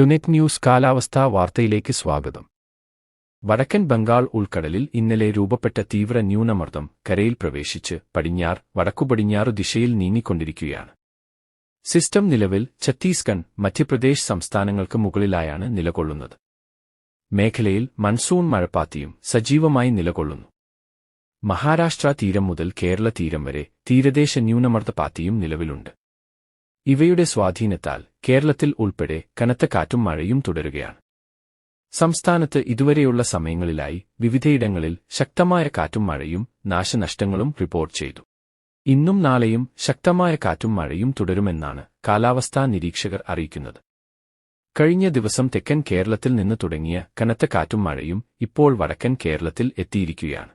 ടുനെറ്റ് news കാലാവസ്ഥാ വാർത്തയിലേക്ക് സ്വാഗതം. വടക്കൻ ബംഗാൾ ഉൾക്കടലിൽ ഇന്നലെ രൂപപ്പെട്ട തീവ്ര ന്യൂനമർദ്ദം കരയിൽ പ്രവേശിച്ച് പടിഞ്ഞാർ വടക്കുപടിഞ്ഞാറു ദിശയിൽ നീങ്ങിക്കൊണ്ടിരിക്കുകയാണ്. സിസ്റ്റം നിലവിൽ ഛത്തീസ്ഗഡ് മധ്യപ്രദേശ് സംസ്ഥാനങ്ങൾക്ക് മുകളിലായാണ് നിലകൊള്ളുന്നത്. മേഖലയിൽ മൺസൂൺ മഴപ്പാത്തിയും സജീവമായി നിലകൊള്ളുന്നു. മഹാരാഷ്ട്ര തീരം മുതൽ കേരള തീരം വരെ തീരദേശ ന്യൂനമർദ്ദപാത്തിയും നിലവിലുണ്ട്. ഇവയുടെ സ്വാധീനത്താൽ കേരളത്തിൽ ഉൾപ്പെടെ കനത്ത കാറ്റും മഴയും തുടരുകയാണ്. സംസ്ഥാനത്ത് ഇതുവരെയുള്ള സമയങ്ങളിലായി വിവിധയിടങ്ങളിൽ ശക്തമായ കാറ്റും മഴയും നാശനഷ്ടങ്ങളും റിപ്പോർട്ട് ചെയ്തു. ഇന്നും നാളെയും ശക്തമായ കാറ്റും മഴയും തുടരുമെന്നാണ് കാലാവസ്ഥാ നിരീക്ഷകർ അറിയിക്കുന്നത്. കഴിഞ്ഞ ദിവസം തെക്കൻ കേരളത്തിൽ നിന്ന് തുടങ്ങിയ കനത്ത കാറ്റും മഴയും ഇപ്പോൾ വടക്കൻ കേരളത്തിൽ എത്തിയിരിക്കുകയാണ്.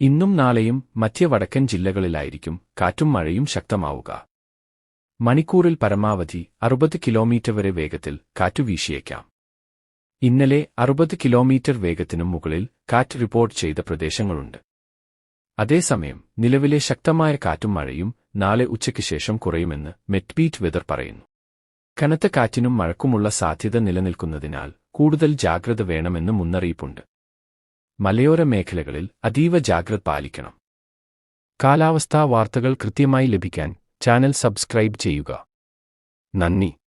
ഇന്നും നാളെയും മധ്യ വടക്കൻ ജില്ലകളിലായിരിക്കും കാറ്റും മഴയും ശക്തമാവുക. മണിക്കൂറിൽ പരമാവധി അറുപത് കിലോമീറ്റർ വരെ വേഗത്തിൽ കാറ്റു വീശിയേക്കാം. ഇന്നലെ അറുപത് കിലോമീറ്റർ വേഗത്തിനും മുകളിൽ കാറ്റ് റിപ്പോർട്ട് ചെയ്ത പ്രദേശങ്ങളുണ്ട്. അതേസമയം നിലവിലെ ശക്തമായ കാറ്റും മഴയും നാളെ ഉച്ചയ്ക്ക് ശേഷം കുറയുമെന്ന് മെറ്റ്ബീറ്റ് വെതർ പറയുന്നു. കനത്ത കാറ്റിനും മഴക്കുമുള്ള സാധ്യത നിലനിൽക്കുന്നതിനാൽ കൂടുതൽ ജാഗ്രത വേണമെന്ന് മുന്നറിയിപ്പുണ്ട്. മലയോര മേഖലകളിൽ അതീവ ജാഗ്രത പാലിക്കണം. കാലാവസ്ഥാ വാർത്തകൾ കൃത്യമായി ലഭിക്കാൻ ചാനൽ സബ്സ്ക്രൈബ് ചെയ്യുക. നന്ദി.